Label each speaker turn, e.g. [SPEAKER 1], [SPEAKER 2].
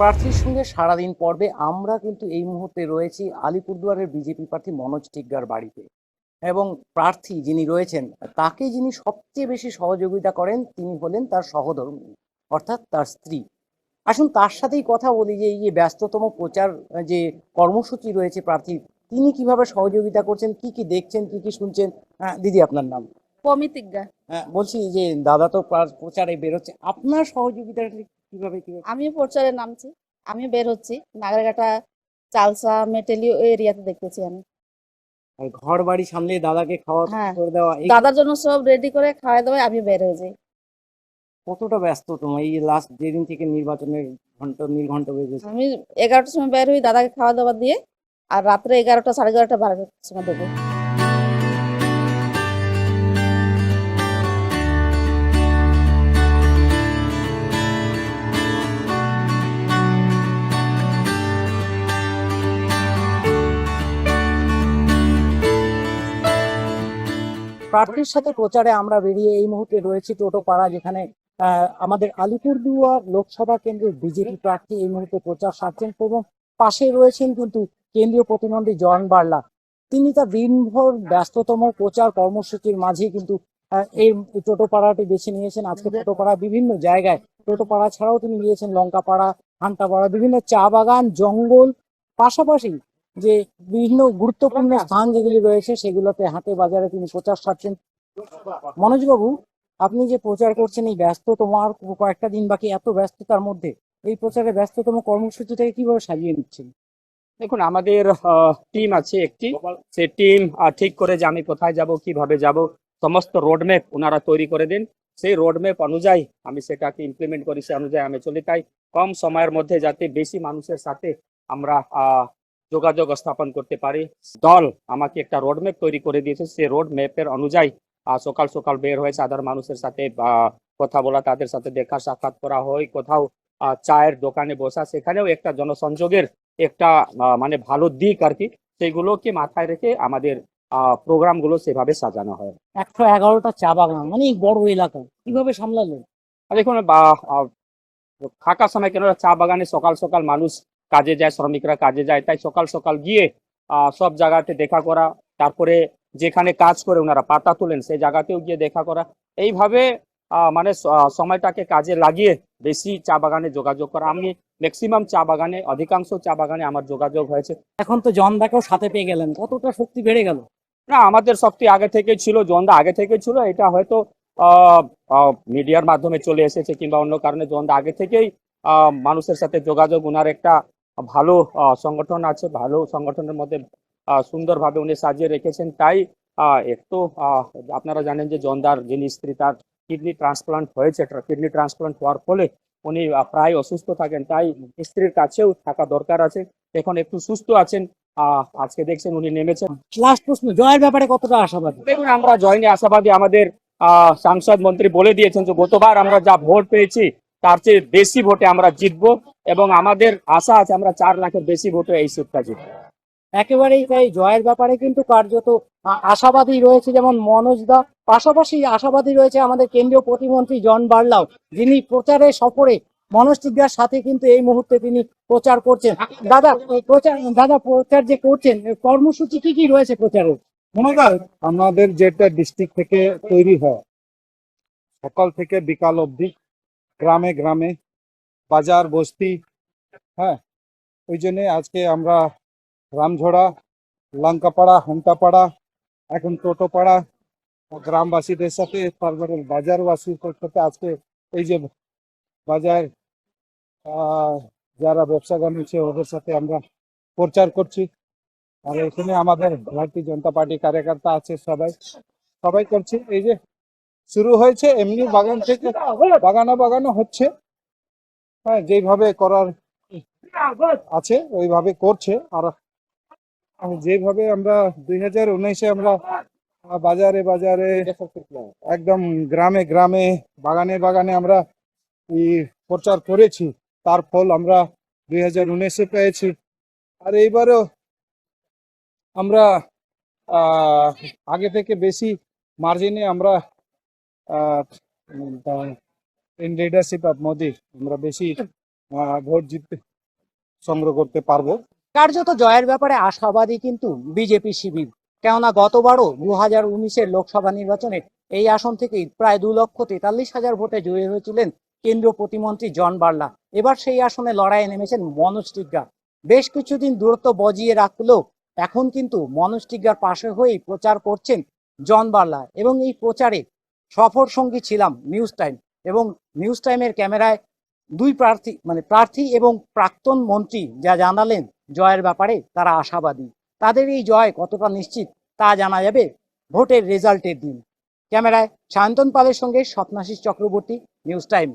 [SPEAKER 1] প্রার্থীর সঙ্গে সারাদিন পর্বে আমরা কিন্তু এই মুহূর্তে রয়েছি আলিপুরদুয়ারের বিজেপি প্রার্থী মনোজ টিগ্গার বাড়িতে। এবং প্রার্থী যিনি রয়েছেন তাকে যিনি সবচেয়ে বেশি সহযোগিতা করেন তিনি হলেন তার সহধর্মী অর্থাৎ তার স্ত্রী। আসুন তার সাথেই কথা বলি যে এই যে ব্যস্ততম প্রচার যে কর্মসূচি রয়েছে প্রার্থী তিনি কীভাবে সহযোগিতা করছেন কি কি দেখছেন কি কি শুনছেন? আহ, দিদি আপনার নাম?
[SPEAKER 2] পমিতিজ্ঞা
[SPEAKER 1] হ্যাঁ, বলছি যে দাদা তো প্রা- প্রচারে বেরোচ্ছে আপনার সহযোগিতাটা কীভাবে কীভাবে
[SPEAKER 2] আমিও প্রচারে নামছি আমিও বের হচ্ছি। নাগরকাটা চালসা মেটেলি এরিয়াতে দেখতেছি আমি।
[SPEAKER 1] আর ঘর বাড়ি সামলে দাদাকে খাওয়া
[SPEAKER 2] হ্যাঁ।
[SPEAKER 1] করে দেওয়া এই
[SPEAKER 2] দাদার জন্য সব রেডি করে খাওয়াই দাওয়াই আমি বের হয়ে যাই।
[SPEAKER 1] কতটা ব্যস্ত তোমার? এই লাস্ট যেদিন থেকে নির্বাচনের ঘণ্টা নীল ঘণ্টা বেজে গেছে।
[SPEAKER 2] আমি এগারোটার সময় বের হই দাদাকে খাওয়া দাওয়া দিয়ে আর রাত্রে এগারোটা সাড়ে এগারোটা বারোটার সময় দেবো।
[SPEAKER 1] প্রার্থীর সাথে প্রচারে আমরা বেরিয়ে এই মুহূর্তে রয়েছি টোটোপাড়া যেখানে আমাদের আলিপুরদুয়ার লোকসভা কেন্দ্রের বিজেপি প্রার্থী এই মুহূর্তে প্রচার সারছেন এবং পাশে রয়েছেন কিন্তু কেন্দ্রীয় প্রতিমন্ত্রী জন বার্লা। তিনি তার দিনভর ব্যস্ততম প্রচার কর্মসূচির মাঝে কিন্তু এই টোটোপাড়াটি বেছে নিয়েছেন। আজকে টোটোপাড়া বিভিন্ন জায়গায় টোটোপাড়া ছাড়াও তিনি গিয়েছেন লঙ্কাপাড়া হান্টাপাড়া বিভিন্ন চা বাগান, জঙ্গল, পাশাপাশি যে বিভিন্ন গুরুত্বপূর্ণ স্থান যেগুলি রয়েছে সেগুলোতে হাতে বাজারে তিনি প্রচার সারছেন। মনোজবাবু আপনি যে প্রচার করছেন এই ব্যস্ত তোমার কয়েকটা দিন বাকি এত ব্যস্ততার মধ্যে, এই প্রচারে ব্যস্ততম কর্মসূচিটাকে কীভাবে সাজিয়ে নিচ্ছেন?
[SPEAKER 3] দেখুন, আমাদের টিম আছে একটি। সে টিম ঠিক করে যে আমি কোথায় যাব, কীভাবে যাব, সমস্ত রোডম্যাপ ওনারা তৈরি করে দেন। সেই রোডম্যাপ অনুযায়ী আমি সেটাকে ইমপ্লিমেন্ট করি, সে অনুযায়ী আমি চলি। তাই কম সময়ের মধ্যে যাতে বেশি মানুষের সাথে আমরা যোগাযোগ স্থাপন করতে পারি। দল আমাকে একটা রোডম্যাপ তৈরি করে দিয়েছে। সে রোড ম্যাপের অনুযায়ী সকাল সকাল বের হয়ে সাধারণ মানুষের সাথে কথা বলা তাদের সাথে দেখা সাক্ষাৎ করা হয়। কোথাও চায়ের দোকানে বসা সেখানেও একটা জনসংযোগের একটা মানে ভালো দিক আর কি। সেগুলোকে মাথায় রেখে আমাদের প্রোগ্রামগুলো সেভাবে সাজানো হয়।
[SPEAKER 1] একশো এগারোটা চা বাগান মানে বড় এলাকা কীভাবে সামলালেন
[SPEAKER 3] দেখুন ফাঁকা সময় কেন চা বাগানে সকাল সকাল মানুষ কাজে যায় শ্রমিকরা কাজে যায় তাই সকাল সকাল গিয়ে সব জায়গাতে দেখা করা তারপরে যেখানে কাজ করে ওনারা পাতা তোলেন সেই জায়গাতেও গিয়ে দেখা করা। এইভাবে মানে সময়টাকে কাজে লাগিয়ে বেশি চা বাগানে যোগাযোগ করা। আমি ম্যাক্সিমাম চা বাগানে অধিকাংশ চা বাগানে আমার যোগাযোগ হয়েছে।
[SPEAKER 1] এখন তো জনদাকেও সাথে পেয়ে গেলেন কতটা শক্তি বেড়ে গেল?
[SPEAKER 3] না আমাদের শক্তি আগে থেকে ছিল জন্দা আগে থেকে ছিল এটা হয়তো মিডিয়ার মাধ্যমে চলে এসেছে কিংবা অন্য কারণে জন্দা আগে থেকেই আহ, মানুষের সাথে যোগাযোগ ওনার একটা ভালো সংগঠন আছে ভালো সংগঠনের মধ্যে সুন্দরভাবে উনি সাজিয়ে রেখেছেন। তাই একটু আপনারা জানেন যে জন্দার যিনি স্ত্রী তার কিডনি ট্রান্সপ্লান্ট হয়েছে। কিডনি ট্রান্সপ্লান্ট হওয়ার ফলে উনি প্রায় অসুস্থ থাকেন। তাই স্ত্রীর কাছেও থাকা দরকার আছে। এখন একটু সুস্থ আছেন আহ, আজকে দেখছেন উনি নেমেছেন।
[SPEAKER 1] লাস্ট প্রশ্ন জয়ের ব্যাপারে কতটা আশাবাদী?
[SPEAKER 3] দেখুন আমরা জয়নি আশাবাদী। আমাদের আহ, সাংসদ মন্ত্রী বলে দিয়েছেন যে গতবার আমরা যা ভোট পেয়েছি তার চেয়ে বেশি ভোটে আমরা জিতবো এবং আমাদের আশা আছে আমরা চার লাখের বেশি ভোটে এই সিটটা জিতবো।
[SPEAKER 1] একেবারেই তাই জয়ের ব্যাপারে কিন্তু কার্যত আশাবাদী রয়েছে যেমন মনোজ দা পাশাপাশি আশাবাদী রয়েছে আমাদের কেন্দ্রীয় প্রতিমন্ত্রী জন বার্লাও যিনি প্রচারে সফরে মনোজ টিগ্গার সাথে কিন্তু এই মুহূর্তে তিনি প্রচার করছেন। দাদা প্রচার দাদা প্রচার যে করছেন কর্মসূচি কি কি রয়েছে প্রচারে
[SPEAKER 4] মনোদা আমাদের যেটা ডিস্ট্রিক্ট থেকে তৈরি হয় সকাল থেকে বিকাল অবধি গ্রামে গ্রামে, বাজার, বস্তি হ্যাঁ? ওই জন্যে আজকে আমরা রামঝোড়া, লঙ্কাপাড়া হান্টাপাড়া এখন টোটোপাড়া, গ্রামবাসীদের সাথে তারপরে বাজারবাসীদের সাথে আজকে এই যে বাজার যারা ব্যবসা বাণিজ্য ওদের সাথে আমরা প্রচার করছি। আর এখানে আমাদের ভারতীয় জনতা পার্টি কার্যকর্তা আছে সবাই। সবাই করছি, এই যে শুরু হয়েছে, এমনি বাগান থেকে বাগানো বাগানো হচ্ছে। হ্যাঁ যেইভাবে করার আছে, ওইভাবে করছে। আর যেভাবে আমরা দুই হাজার উনিশে আমরা বাজারে বাজারে একদম গ্রামে গ্রামে, বাগানে বাগানে আমরা প্রচার করেছি, তার ফল আমরা দুই হাজার উনিশে পেয়েছি। আর এইবারও আমরা আগে থেকে বেশি মার্জিনে আমরা ইন লিডারশিপ অফ মোদি আমরা বেশি ভোট জিততে সংগ্রহ করতে পারব।
[SPEAKER 1] কার্যত জয়ের ব্যাপারে আশাবাদী কিন্তু বিজেপি শিবির। কেননা গতবারও দু হাজার উনিশের লোকসভা নির্বাচনে এই আসন থেকেই প্রায় দু লক্ষ তেতাল্লিশ হাজার ভোটে জয়ী হয়েছিলেন কেন্দ্রীয় প্রতিমন্ত্রী জন বার্লা। এবার সেই আসনে লড়াইয়ে নেমেছেন মনোজ টিগ্গা। বেশ কিছুদিন দূরত্ব বজিয়ে রাখলেও এখন কিন্তু মনোজ টিগ্গার পাশে হয়েই প্রচার করছেন জন বার্লা। এবং এই প্রচারে সফর সঙ্গী ছিলাম নিউজ টাইম এবং নিউজ টাইমের ক্যামেরায় দুই প্রার্থী মানে প্রার্থী এবং প্রাক্তন মন্ত্রী যা জানালেন জয়ের ব্যাপারে তারা আশাবাদী। তাদের এই জয় কতটা নিশ্চিত তা জানা যাবে ভোটের রেজাল্টের দিন। ক্যামেরায় সায়ন্তন পালের সঙ্গে স্বপ্নাশিস চক্রবর্তী, নিউজ টাইম।